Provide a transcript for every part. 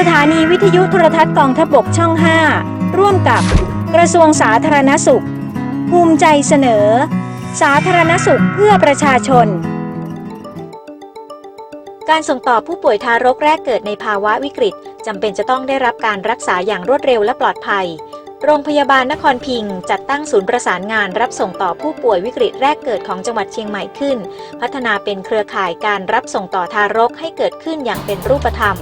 สถานีวิทยุโทรทัศน์กองทพบกช่อง 5 ร่วมกับกระทรวงสาธารณสุข ภูมิใจเสนอ สาธารณสุขเพื่อประชาชน การส่งต่อผู้ป่วยทารกแรกเกิดในภาวะวิกฤตจำเป็นจะต้องได้รับการรักษาอย่างรวดเร็วและปลอดภัย โรงพยาบาลนครพิงจัดตั้งศูนย์ประสานงานรับส่งต่อผู้ป่วยวิกฤตแรกเกิดของจังหวัดเชียงใหม่ขึ้น พัฒนาเป็นเครือข่ายการรับส่งต่อทารกให้เกิดขึ้นอย่างเป็นรูปธรรม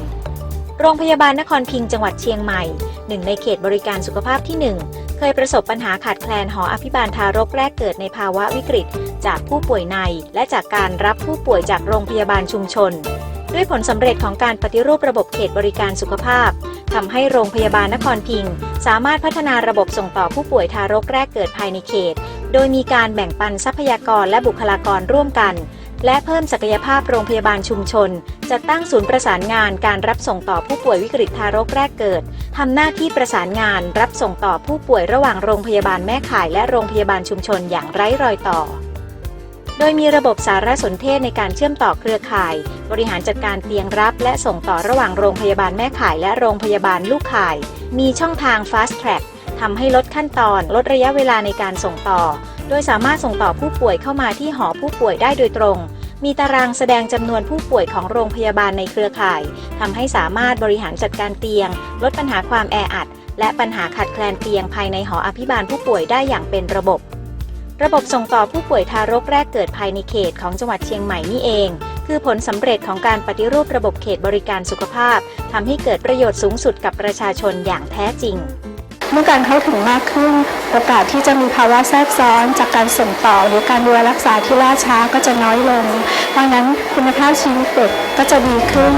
โรงพยาบาลนครพิงจังหวัดเชียงใหม่หนึ่งในเขตบริการสุขภาพที่ 1 เคยประสบปัญหาขาดแคลนหออภิบาลทารกแรกเกิดในภาวะวิกฤต จากผู้ป่วยใน และจากการรับผู้ป่วยจากโรงพยาบาลชุมชน ด้วยผลสำเร็จของการปฏิรูประบบเขตบริการสุขภาพทำให้โรงพยาบาลนครพิง สามารถพัฒนาระบบส่งต่อผู้ป่วยทารกแรกเกิดภายในเขต โดยมีการแบ่งปันทรัพยากรและบุคลากรร่วมกัน และเพิ่มศักยภาพโรงพยาบาลชุมชนจัดตั้งศูนย์ประสานงานการรับส่งต่อผู้ป่วยวิกฤตทารกแรกเกิด ทำหน้าที่ประสานงานรับส่งต่อผู้ป่วยระหว่างโรงพยาบาลแม่ข่ายและโรงพยาบาลชุมชนอย่างไร้รอยต่อ โดยมีระบบสารสนเทศในการเชื่อมต่อเครือข่าย บริหารจัดการเตียงรับและส่งต่อระหว่างโรงพยาบาลแม่ข่ายและโรงพยาบาลลูกข่าย มีช่องทาง Fast Track ทำให้ลดขั้นตอนลดระยะเวลาในการส่งต่อ โดยสามารถส่งต่อผู้ป่วยเข้ามาที่หอผู้ป่วยได้โดยตรง มีตารางแสดงจำนวนผู้ป่วยของโรงพยาบาลในเครือข่ายทำให้สามารถบริหารจัดการเตียง ลดปัญหาความแออัด และปัญหาขาดแคลนเตียงภายในหออภิบาลผู้ป่วยได้อย่างเป็นระบบ ระบบส่งต่อผู้ป่วยทารกแรกเกิดภายในเขตของจังหวัดเชียงใหม่นี่เองคือผลสำเร็จของการปฏิรูประบบเขตบริการสุขภาพทำให้เกิดประโยชน์สูงสุดกับประชาชนอย่างแท้จริง เมื่อการเข้าถึงมากขึ้น โอกาสที่จะมีภาวะแทรกซ้อนจากการส่งต่อ หรือการดูแลรักษาที่ล่าช้าก็จะน้อยลง ดังนั้นคุณภาพชีวิตเด็กก็จะดีขึ้น